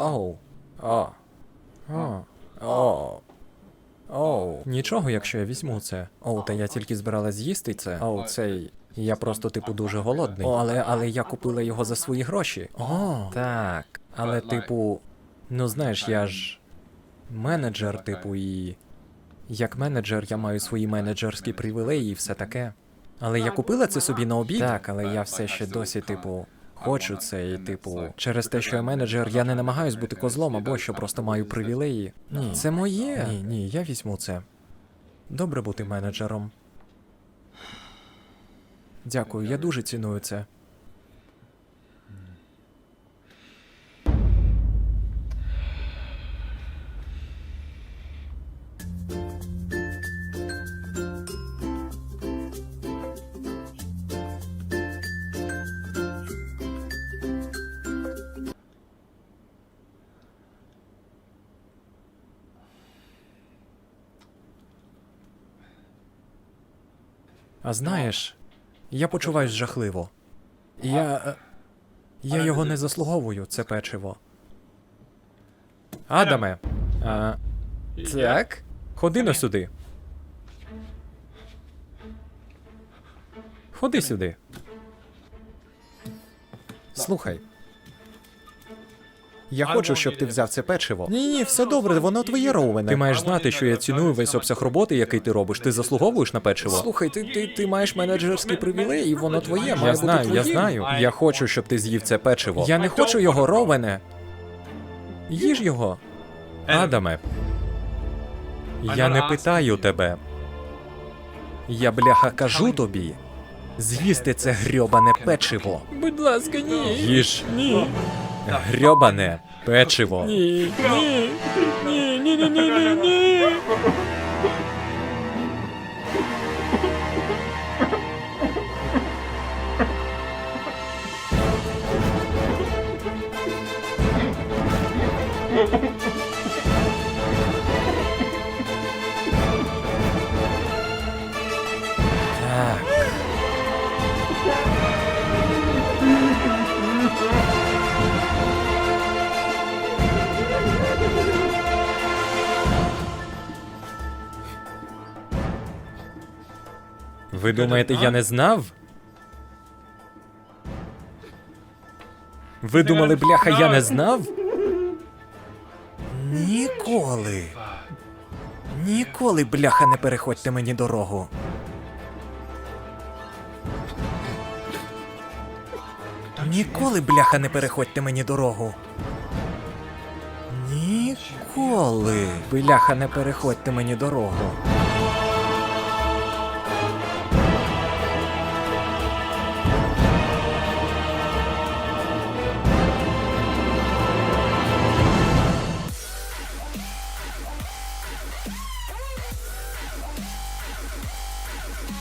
Оу. О. О. О. Оу. Нічого, якщо я візьму це. Оу, та я тільки збиралась з'їсти це. Оу, цей. Я просто, типу, дуже голодний. О, але, але я купила його за свої гроші. О, так. Але, типу, ну знаєш, я ж менеджер, типу, і. Як менеджер я маю свої менеджерські привілеї і все таке. Але я купила це собі на обід. Так, але я все ще досі, типу, хочу це, і, типу, через те, що я менеджер, я не намагаюсь бути козлом або що просто маю привілеї. Ні, це моє. Ні, ні, я візьму це. Добре бути менеджером. Дякую, я дуже ціную це. А знаєш, я почуваюсь жахливо. Я. Я його не заслуговую, це печиво. Адаме. А, так? Ходи на сюди. Ходи сюди. Слухай. Я хочу, щоб ти взяв це печиво. Ні, ні, все добре, воно твоє Роуене. Ти маєш знати, що я ціную весь обсяг роботи, який ти робиш. Ти заслуговуєш на печиво. Слухай, ти, ти, ти маєш менеджерський привілей, і воно твоє. Я знаю, я знаю. Я хочу, щоб ти з'їв це печиво. Я не хочу його, Роуене. Їж його. Адаме. Я не питаю тебе. Я бляха кажу тобі. З'їсти це грьобане печиво. Будь ласка, ні. Їж. Ні. Грьобане печиво. Ні. Ні. Ні, ні, ні, ні, ні, ні. Ви думаєте, я не знав? Ви думали, бляха, я не знав? Ніколи. Ніколи, бляха, не переходьте мені дорогу. Ніколи, бляха, не переходьте мені дорогу. Ніколи. Бляха, не переходьте мені дорогу.